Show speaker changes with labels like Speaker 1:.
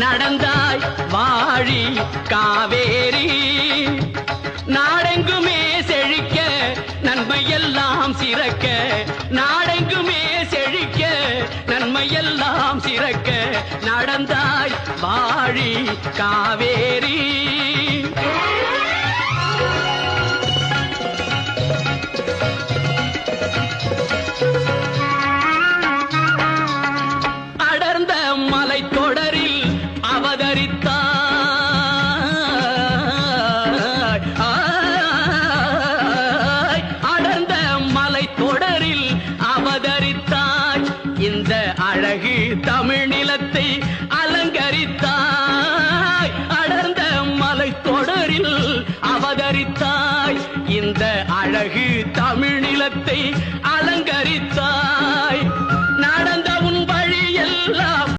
Speaker 1: நடந்தாய் வாழி காவேரி. நாடெங்குமே செழிக்க நன்மையெல்லாம் சிறக்க. நாடெங்குமே செழிக்க நன்மையெல்லாம் சிறக்க. நடந்தாய் வாழி காவேரி. அவதரித்தாய் அடர்ந்த மலை தொடரில் அவதரித்தாய். இந்த அழகு தமிழ் நிலத்தை அலங்கரித்தாய். அடர்ந்த மலை தொடரில் அவதரித்தாய். இந்த அழகு தமிழ் நிலத்தை அல